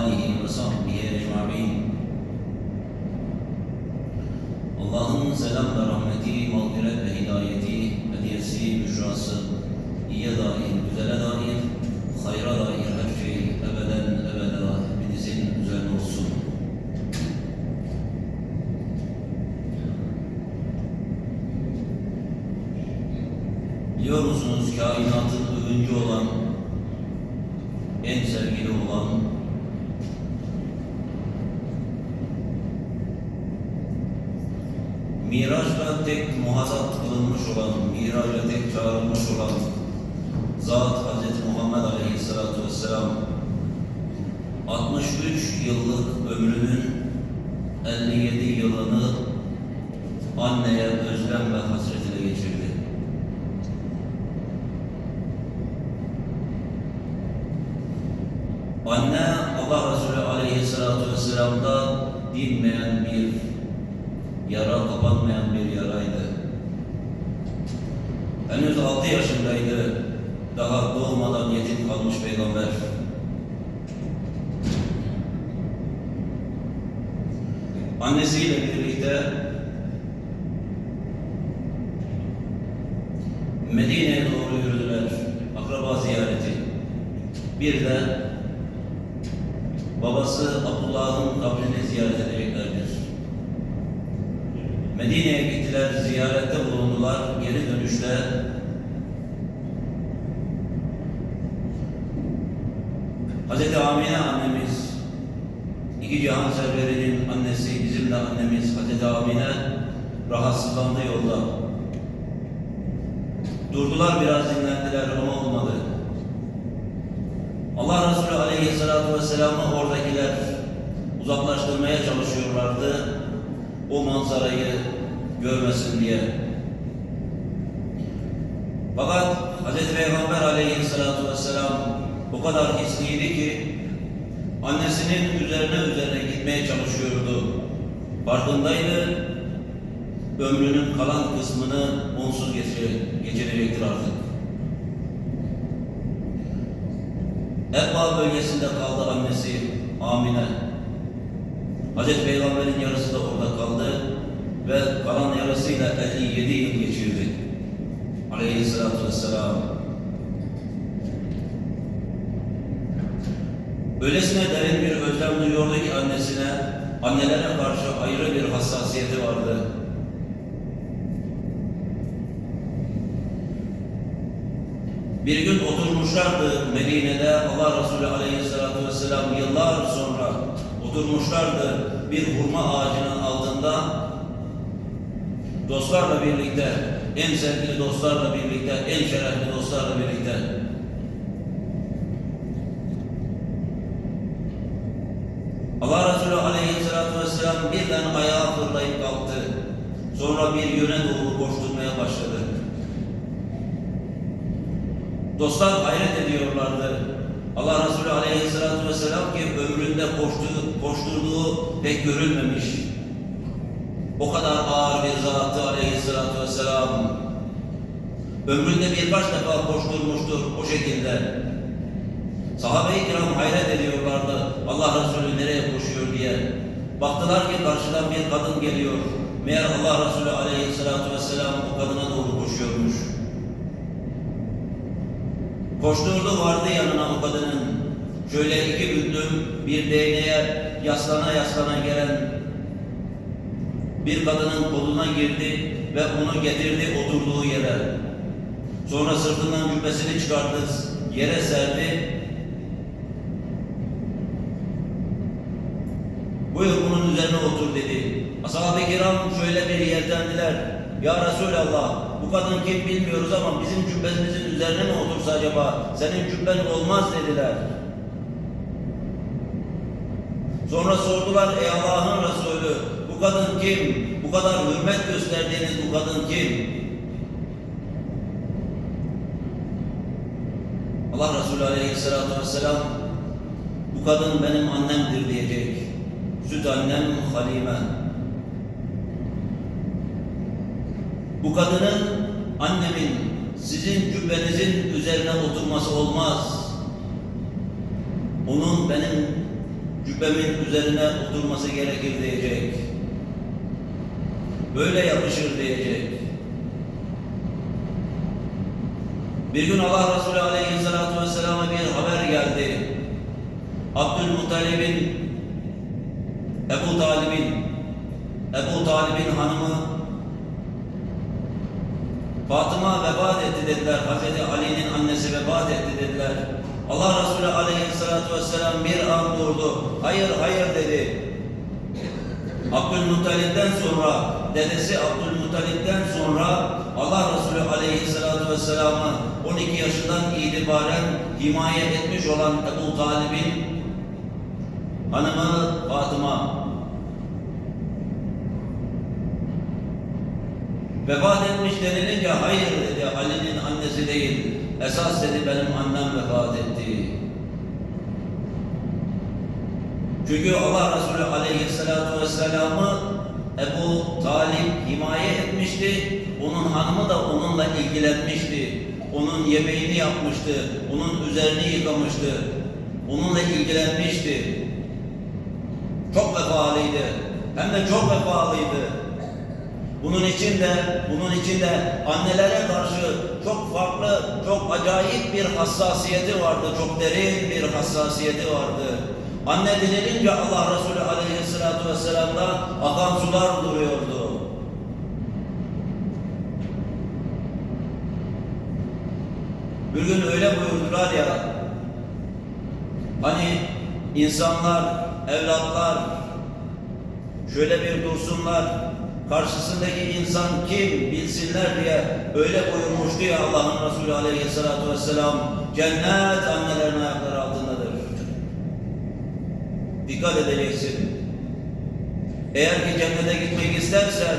آله وصحبه أجمعين Allah'ın selam ve rahmeti, mağfiret ve hidayeti, hediyesi, büşrası, iyiye dair, güzele dair, hayra dair her şey ebeden ebeda hepinizin üzerine olsun. Biliyor musunuz kainatın övüncü olan, en sevgili olan, Miraçla tek muhatap kılınmış olan, miraçla tek çağrılmış olan Zat Hz. Muhammed Aleyhisselatü Vesselam 63 yıllık ömrünün 57 yılını anneye özlem ve hasret ile geçirdi. Anne Allah Resulü Aleyhisselatü Vesselam'da dinmeyen bir yara, kapanmayan bir yaraydı. Henüz altı yaşındaydı. Daha doğmadan yetim kalmış peygamber. Annesiyle birlikte Medine'ye doğru yürüdüler. Akraba ziyareti. Bir de babası Abdullah'ın kabrini ziyaret edeceklerdir. Medine'ye gittiler, ziyarette bulundular. Geri dönüşte Hz. Amine annemiz, iki cihan serverinin annesi, bizim de annemiz Hz. Amine rahatsızlandı yolda. Durdular biraz dinlendiler ama olmadı. Allah Resulü Aleyhisselatü Vesselam'ı oradakiler uzaklaştırmaya çalışıyorlardı. O manzarayı görmesin diye. Fakat Hz. Peygamber Aleyhisselatü Vesselam o kadar hisliydi ki annesinin üzerine üzerine gitmeye çalışıyordu. Farkındaydı. Ömrünün kalan kısmını onsuz geçire- geçirecektir artık. Ebba bölgesinde kaldı annesi Amine. Hazreti Peygamber'in yarısı da orada kaldı ve kalan yarısıyla 57 yıl geçirdi. Aleyhisselatü Vesselam. Öylesine derin bir özlem duyuyordu ki annesine, annelere karşı ayrı bir hassasiyeti vardı. Bir gün oturmuşlardı Medine'de Allah Resulü Aleyhisselatü Vesselam yıllar sonra oturmuşlardı bir hurma ağacının altında dostlarla birlikte en sevgili dostlarla birlikte en şerefli dostlarla birlikte Allah Resulü Aleyhisselatü Vesselam birden ayağa fırlayıp kalktı. Sonra bir yöne doğru koşturmaya başladı. Dostlar hayret ediyorlardı. Allah Resulü Aleyhisselatü Vesselam ki ömründe koştuğu, koşturduğu pek görülmemiş. O kadar ağır bir zattı Aleyhisselatü Vesselam. Ömründe birkaç defa koşturmuştur o şekilde. Sahabe-i kiram hayret ediyorlardı. Allah Resulü nereye koşuyor diye. Baktılar ki karşıdan bir kadın geliyor. Meğer Allah Resulü aleyhissalatu vesselam o kadına doğru koşuyormuş. Koşturdu vardı yanına o kadının. Şöyle iki büklüm bir değneğe yaslana yaslana gelen bir kadının koluna girdi ve onu getirdi oturduğu yere. Sonra sırtından cübbesini çıkardı, yere serdi. Buyur bunun üzerine otur dedi. Ashab-ı kiram şöyle bir yeltendiler. Ya Resulallah bu kadın kim bilmiyoruz ama bizim cübbemizin üzerine mi otursa acaba? Senin cübben olmaz dediler. Sonra sordular ey Allah'ın bu kadın kim? Bu kadar hürmet gösterdiğiniz bu kadın kim? Allah Resulü Aleyhisselatü Vesselam bu kadın benim annemdir diyecek. Süt annem Halime. Bu kadının annemin sizin cübbenizin üzerine oturması olmaz. Onun benim cübbemin üzerine oturması gerekir diyecek. Böyle yapışır diyecek. Bir gün Allah Resulü Aleyhisselatü Vesselam'a bir haber geldi. Abdülmuttalib'in, Ebu Talib'in, Ebu Talib'in hanımı Fatıma vefat etti dediler. Hazreti Ali'nin annesi vefat etti dediler. Allah Resulü Aleyhisselatü Vesselam bir an durdu. Hayır hayır dedi. Abdülmuttalip'ten sonra, dedesi Abdülmuttalip'ten sonra Allah Resulü Aleyhisselatü Vesselam'ı 12 yaşından itibaren himaye etmiş olan Ebu Talib'in hanımı Fatıma vefat etmiş denilince hayır dedi Ali'nin annesi değil. Esas dedi benim annem vefat etti. Çünkü Allah Resulü Aleyhisselatü Vesselam'ı Ebu Talip himaye etmişti. Onun hanımı da onunla ilgilenmişti. Onun yemeğini yapmıştı. Onun üzerini yıkamıştı. Onunla ilgilenmişti. Çok vefalıydı. Hem de çok vefalıydı. Bunun için de, bunun için de annelere karşı çok farklı, çok acayip bir hassasiyeti vardı. Çok derin bir hassasiyeti vardı. Anne denilince Allah Resulü Aleyhisselatü Vesselam'dan akan sular duruyordu. Bir gün öyle buyurdular ya, hani insanlar, evlatlar şöyle bir dursunlar, karşısındaki insan kim bilsinler diye öyle buyurmuştu ya Allah'ın Resulü Aleyhisselatü Vesselam, cennet annelerin ayakları altındadır. Dikkat edeceksin. Eğer ki cennete gitmek istersen,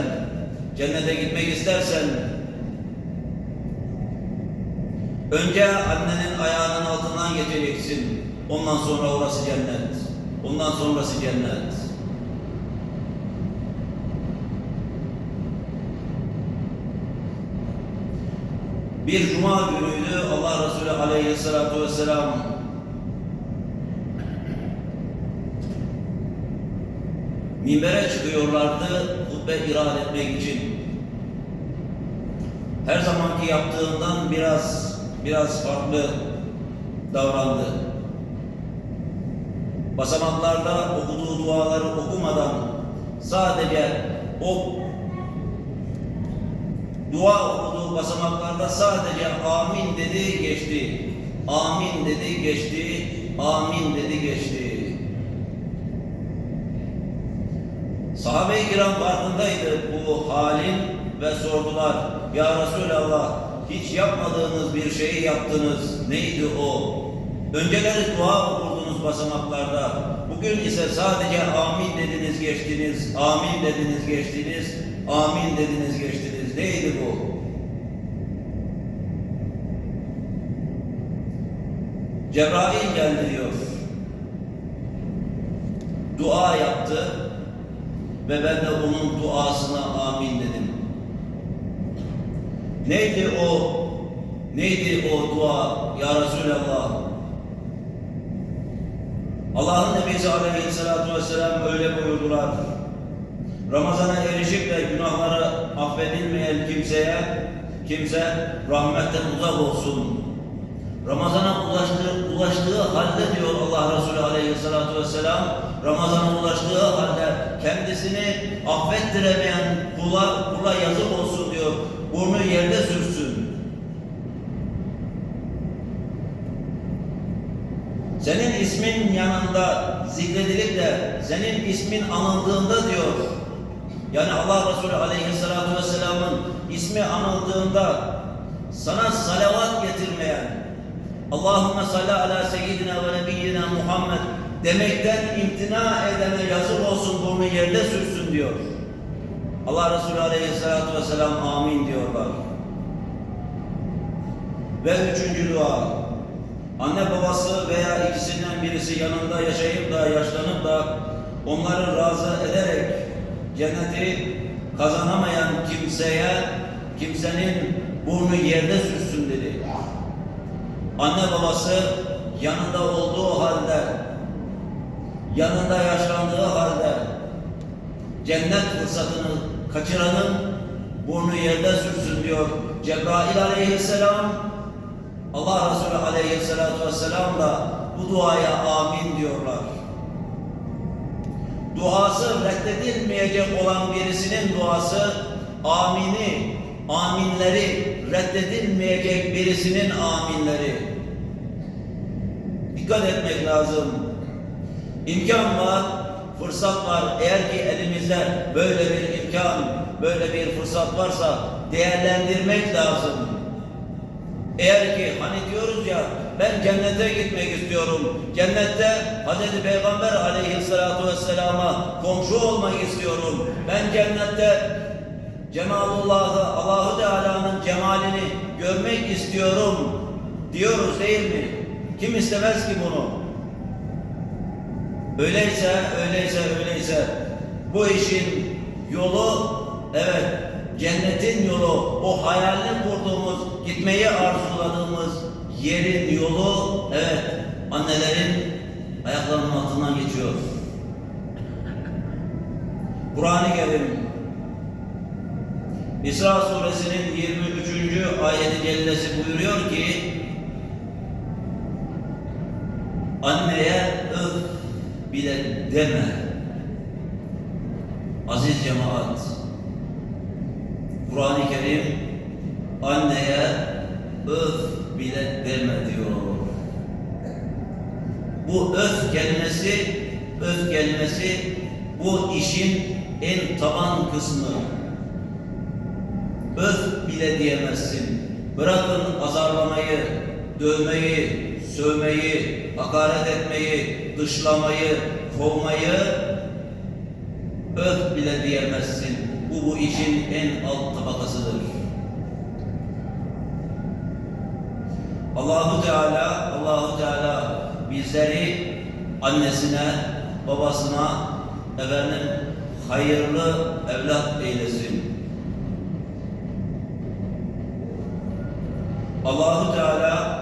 cennete gitmek istersen, önce annenin ayağının altından geçeceksin. Ondan sonra orası cennet. Ondan sonrası cennet. Bir cuma günüydü Allah Resulü Aleyhisselatü Vesselam minbere çıkıyorlardı hutbe irad etmek için. Her zamanki yaptığından biraz biraz farklı davrandı. Basamaklarda okuduğu duaları okumadan sadece o dua okuduğu basamaklarda sadece amin dedi geçti. Amin dedi geçti. Amin dedi geçti. Sahabe-i kiram farkındaydı bu halin ve sordular. Ya Resulallah hiç yapmadığınız bir şeyi yaptınız. Neydi o? Önceleri dua okurdunuz basamaklarda. Bugün ise sadece amin dediniz geçtiniz. Amin dediniz geçtiniz. Amin dediniz geçtiniz. Neydi bu? Cebrail geldi diyor. Dua yaptı ve ben de onun duasına amin dedim. Neydi o Neydi o dua ya Resulallah? Allah'ın Nebisi Aleyhisselatü Vesselam öyle buyurdular. Ramazana erişip de günahları affedilmeyen kimseye, kimse rahmetten uzak olsun. Ramazana ulaştığı, ulaştığı halde diyor Allah Resulü Aleyhisselatü Vesselam, Ramazana ulaştığı halde kendisini affettiremeyen kula, kula yazık olsun diyor. Burnu yerde sürsün. Senin ismin yanında zikredilip de senin ismin anıldığında diyor. Yani Allah Resulü Aleyhisselatü Vesselam'ın ismi anıldığında sana salavat getirmeyen Allahümme salli ala seyyidina ve nebiyyina Muhammed demekten imtina edene yazık olsun burnu yerde sürsün diyor. Allah Resulü Aleyhisselatü Vesselam amin diyorlar. Ve üçüncü dua. Anne babası veya ikisinden birisi yanında yaşayıp da yaşlanıp da onları razı ederek cenneti kazanamayan kimseye kimsenin burnu yerde sürsün dedi. Anne babası yanında olduğu halde yanında yaşlandığı halde cennet fırsatını kaçıranın burnu yerde sürsün diyor Cebrail aleyhisselam Allah Resulü aleyhissalatu vesselam da bu duaya amin diyorlar. Duası reddedilmeyecek olan birisinin duası amini, aminleri reddedilmeyecek birisinin aminleri. Dikkat etmek lazım. İmkan var, fırsat var. Eğer ki elimizde böyle bir imkan, böyle bir fırsat varsa değerlendirmek lazım. Eğer ki hani diyoruz ya ben cennete gitmek istiyorum. Cennette Hz. Peygamber aleyhissalatu vesselama komşu olmak istiyorum. Ben cennette Cemalullah'ı, Allahu Teala'nın cemalini görmek istiyorum diyoruz değil mi? Kim istemez ki bunu? Öyleyse, öyleyse, öyleyse bu işin yolu evet cennetin yolu, o hayalini kurduğumuz, gitmeyi arzuladığımız yerin yolu evet annelerin ayaklarının altından geçiyor. Kur'an-ı Kerim İsra suresinin 23. ayeti cellesi buyuruyor ki anneye bile deme. Aziz cemaat Kur'an-ı Kerim anneye öf bile deme diyor. Bu öf kelimesi, öf kelimesi bu işin en taban kısmı. Öf bile diyemezsin. Bırakın azarlamayı, dövmeyi, sövmeyi, hakaret etmeyi, dışlamayı, kovmayı öf bile diyemezsin. Bu bu işin en alt tabakasıdır. Allahu Teala Allahu Teala bizleri annesine, babasına efendim hayırlı evlat eylesin. Allahu Teala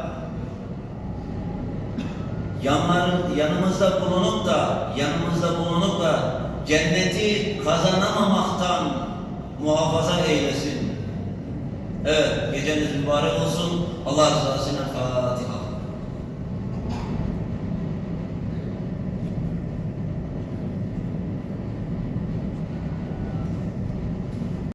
yanların yanımızda bulunup da yanımızda bulunup da cenneti kazanamamaktan muhafaza eylesin. Evet, geceniz mübarek olsun. Allah rızasına Fatiha.